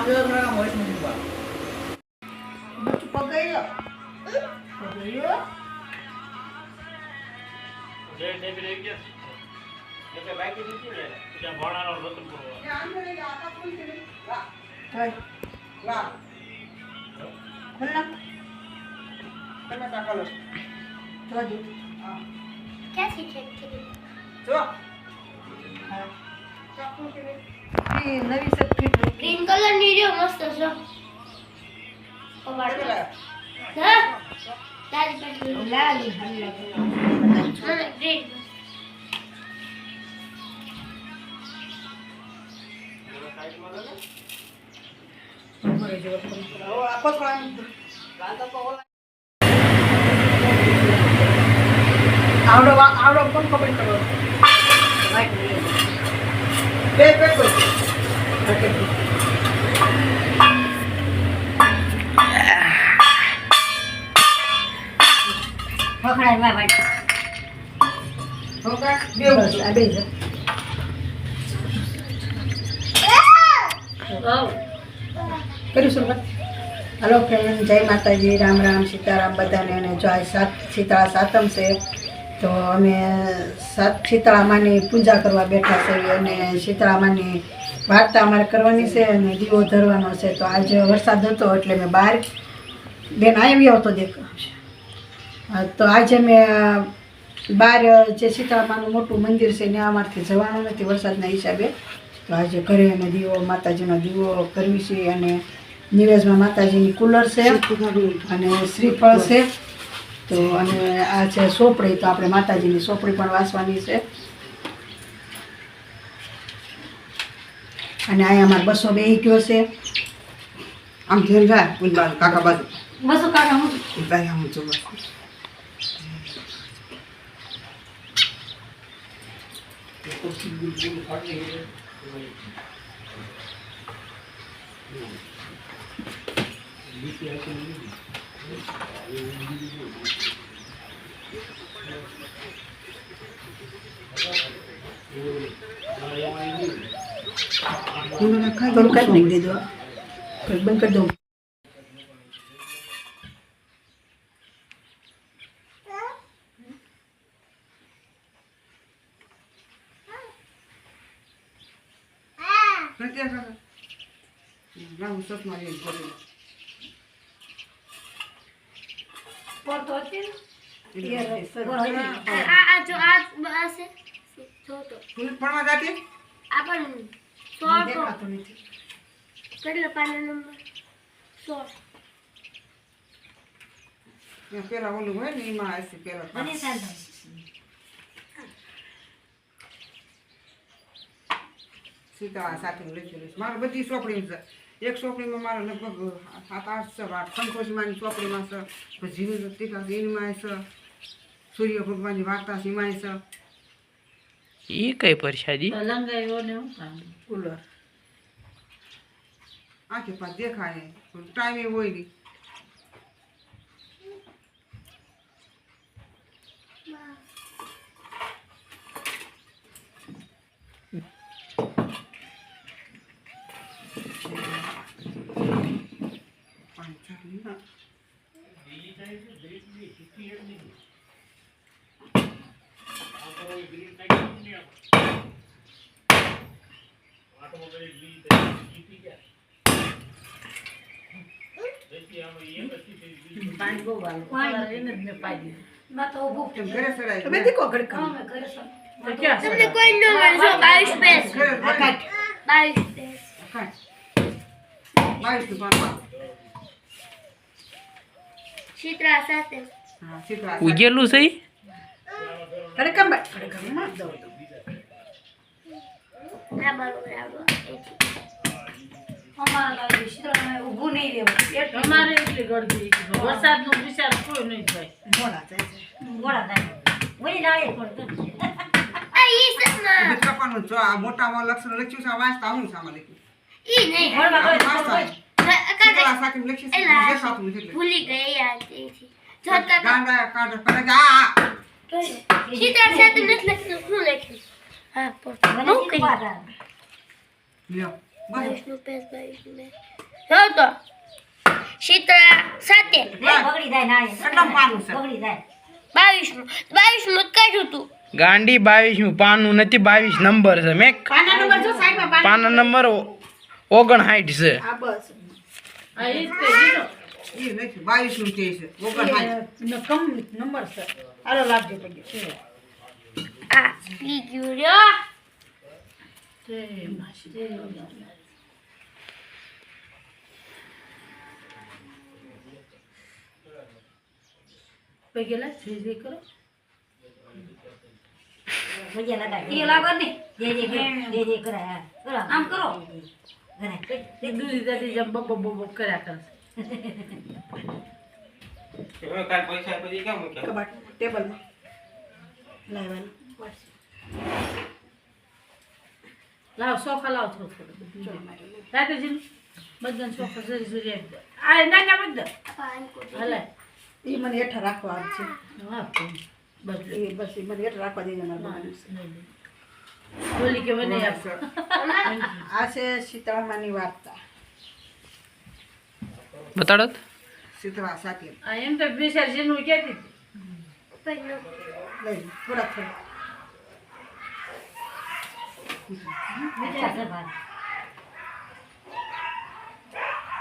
આમ જો થોડા મોઈસ એ નવી સબસ્ક્રિપ્ટ ગ્રીન કલરની રહ્યો મસ્ત છે આપો થોડા આવડો આવડો કોણ ખબર કરો? બે બે. કર્યું હલો ફ્રેન્ડ જય માતાજી રામ રામ સીતારામ બધાને અને જો આ સાત શીતળા સાતમ છે તો અમે સાત શીતળામાની પૂજા કરવા બેઠા છીએ અને શીતળામાની વાર્તા અમારે કરવાની છે અને દીવો ધરવાનો છે. તો આજે વરસાદ હતો એટલે મેં બહાર બેન આવ્યો હતો દેખ હા, તો આજે મેં બહાર જે સીતારામાનું મોટું મંદિર છે ત્યાં અમારથી જવાનું નથી વરસાદના હિસાબે. તો આજે ઘરે અમે દીવો માતાજીનો દીવો કરવી છે અને નિવેશમાં માતાજીની કુલર છે અને શ્રીફળ છે. તો અને આ છે સોપડી તો આપણે માતાજીની સોપડી પણ વાંચવાની છે. અને અહીંયા અમારે બસો બે ગયો છે. આમ ધ્યાન જાય ઉંબાલ કાકા બાજુ. બસો કાકા હું ઉંબાલ આમ જો બસ. થોડું કાઢી નાખી દીધું બંધ કરી દઉં પણ સો તો નથી. કેટલા પાના નંબર. સો. પેલા ઓલું હોય ને એમાં હશે પેલા પાસ. સાથે લઈ છે. મારે બધી ચોપડી છે. એક ચોપડીમાં મારે લગભગ સાત આઠ છે સંતોષીમાની ચોપડીમાં છે. પછી જીવ ટીકા એનીમાં છે. સૂર્ય ભગવાનની વાર્તા છે છે. ઈ કઈ પરસાદી? કુલર આંખે પાસ દેખાય ટાઈમે હોય નહીં. તમને કોઈ ન મળે બાવીસ પેસ ઘરે આ કાઢ બાવીસ પેસ કાંઈ. બાવીસથી પાંચ. શીતળા સાથે હા, સીધા આ ઉગેલું છે આ બરોબર આવ્યો ઊભું નહીં રહેવું અમારે એટલી ગળદી વરસાદ નો વિચાર કોઈ નહીં થાય મોડા થાય છે આ ઈ સસમા બધું કપાનું જો આ મોટામાં લક્ષણ લખ્યું છે વાંચતા હું સામે લખ્યું ઈ નહીં આ વાંચતા કાકા સીતળા સાથે લખ્યું છે એલા. દેખાતું નથી એટલે. ભૂલી ગઈ તેથી ગાંડા કાઢો આ. શીતળ સાથે નથી લખ્યું શું લખ્યું હા પણ હું કઈ લ્યો બસ બાવીસનું પેસ બાવીસનું પેસ જો તો શીતળા સાતે બગડી જાય ના કેટલામું પાનું છે? બગડી જાય બાવીસમું જ કાઢ્યું તું ગાંડી બાવીસનું પાનું નથી બાવીસ નંબર છે મેં પાના નંબર જો સાઈડમાં પાના નંબર ઓગણસાઠ છે આ બસ હા એ જ તે લીધો. એ નથી બાવીસનું કે છે. ઓગણસાઠ. એ ન- કમ નંબર છે. હાલો લાગજો પગે આ બીજું રહ્યો. જય માસી, જય માસી. પગે લાગ, જય જય કરો. મજા લગાય એ લાગો ને. જે જે કરે જે જે કરે આમ કરો. કરે એ દૂધી દાદી જેમ બબ બબ લાવવાનું. લાવ સોફા લાવ થોડું થોડું. બધું રાત્રિજી બધાને સોફા સરી સરી આ નાના બધા હલે. એ મને હેઠા રાખવા આવશે છે. હા બદલે. એ બસ એ મને હેઠા રાખવા દેજો મારા. બોલી કે મને આપશો આ છે શીતળામાની વાર્તા બતાડો તો. શીતળા સાથે આ એમ તો બેસાર જેનું કહેતી હતી લઈ લો થોડા થોડા મીઠા છે ભાઈ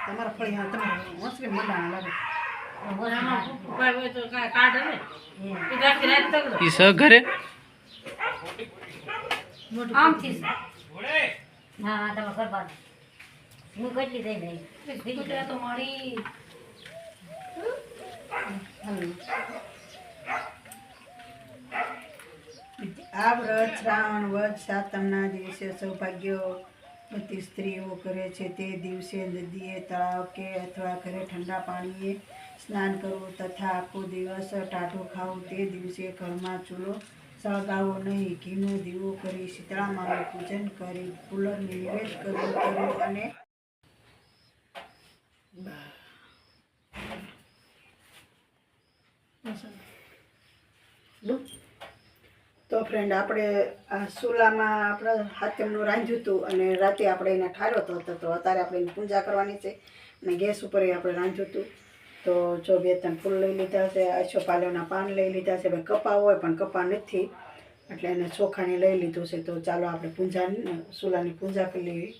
તમારા ફળી હા તમારે હોંસલે મંડાણા લાગે. ઘરે? મોટું આમથી. હા તમે દો. હું કેટલી દઈ દઈ તો મળી આ વ્રત શ્રાવણ વધ સાતમના દિવસે સૌભાગ્યવતી સ્ત્રીઓ કરે છે. તે દિવસે નદીએ તળાવ કે અથવા ઘરે ઠંડા પાણીએ સ્નાન કરવું તથા આખો દિવસ ટાઢું ખાવું તે દિવસે ઘરમાં ચૂલો સળગાવો નહીં. ઘીનો દીવો કરી શીતળામાનું પૂજન કરી કુલર નિવેદ કરવો કરવો અને તો ફ્રેન્ડ આપણે આ સુલામાં આપણે હાથમનું રાંધ્યું હતું અને રાતે આપણે એને ઠાર્યો હતો, તો અત્યારે આપણે એની પૂજા કરવાની છે અને ગેસ ઉપર એ આપણે રાંધ્યું હતું. તો જો બે ત્રણ ફૂલ લઈ લીધા છે, આછો પાલવના પાન લઈ લીધા છે ભાઈ કપા હોય પણ કપા નથી, એટલે એને ચોખાણી લઈ લીધું છે. તો ચાલો આપણે પૂંજાની, સુલાની પૂજા કરી લેવી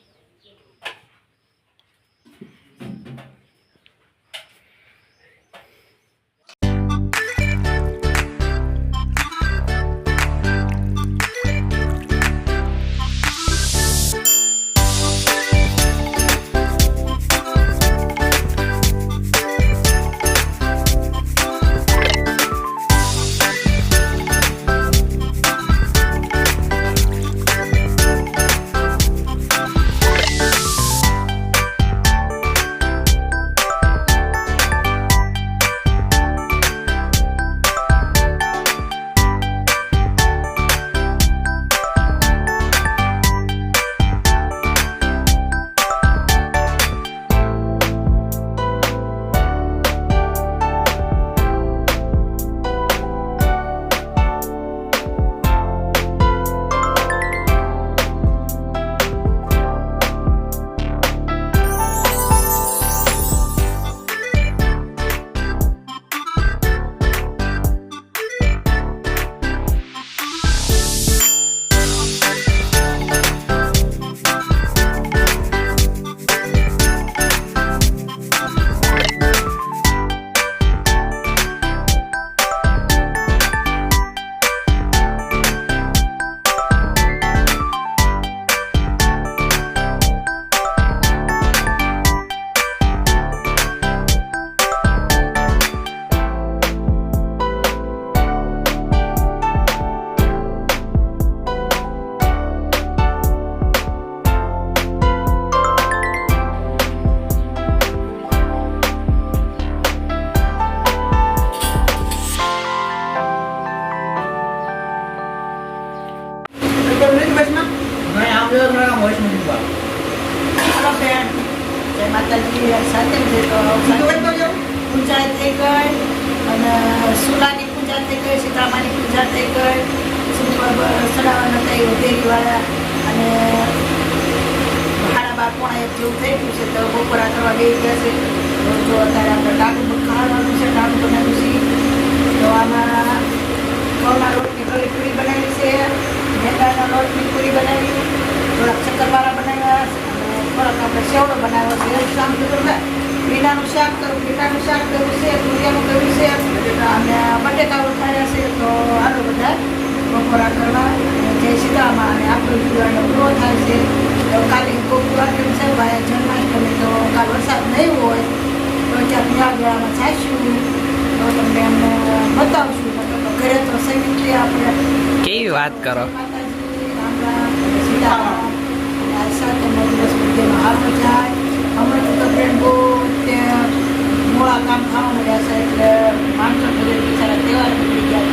માતાજી સાથે પૂજા થઈ ગઈ અને સુલાની પૂજા થઈ ગઈ, સીતામાની પૂજા થઈ ગઈ સડાવાના થઈ ઉતેરીવાળા અને ભાડા બાપણ પોણા એક જેવું થઈ ગયું છે. તો બપોરા કરવા બે ગયા છે. જો અત્યારે આપણે ટાણું ખાવાનું છે ટાણું બનાવ્યું છે તો આમાં ઘઉંના લોટની કલી પૂરી બનાવી છે મેંદાના લોટની પૂરી બનાવી થોડાક શક્કરવાળા બનાવ્યા છે અને થોડાક આપણે સેવડો બનાવ્યો છે. એવું શાક કીધું ને ભીંડાનું શાક કરવું ભીંડાનું શાક કરવું છે તુરિયાનું કર્યું છે અને બટેકાઓ થયા છે તો આલો બધા બપોરા કરવા. જય સીતામાં અને આપણો જીવવાનો પૂરો થાય છે. તો કાલે ગોકુળ છે ભાઈ જન્માષ્ટમી તો કાલ વરસાદ નહીં હોય તો ત્યાં મેળામાં જઈશું તો તમને અમને બતાવશું. તો ઘરે તો સંગીત આપણે. કેવી વાત કરો? માતાજી રામ સાથે મળીને સ્પર્ધામાં આગળ જાય હમણાં તો તમને બહુ તે મોડા કામ ખાવા મળ્યા છે એટલે માણસો ઘરે બિચારા તહેવાર નીકળી ગયા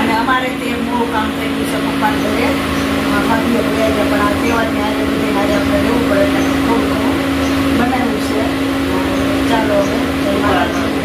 અને અમારે તે મોડું કામ થઈ ગયું છે પપ્પા ઘરે. ભાભીઓ ગયા છે પણ આ તહેવારની આજે બધી આજે આપણે રહેવું પડે એટલે થોડું બનાવ્યું છે. ચાલો હવે, જય મહારાજ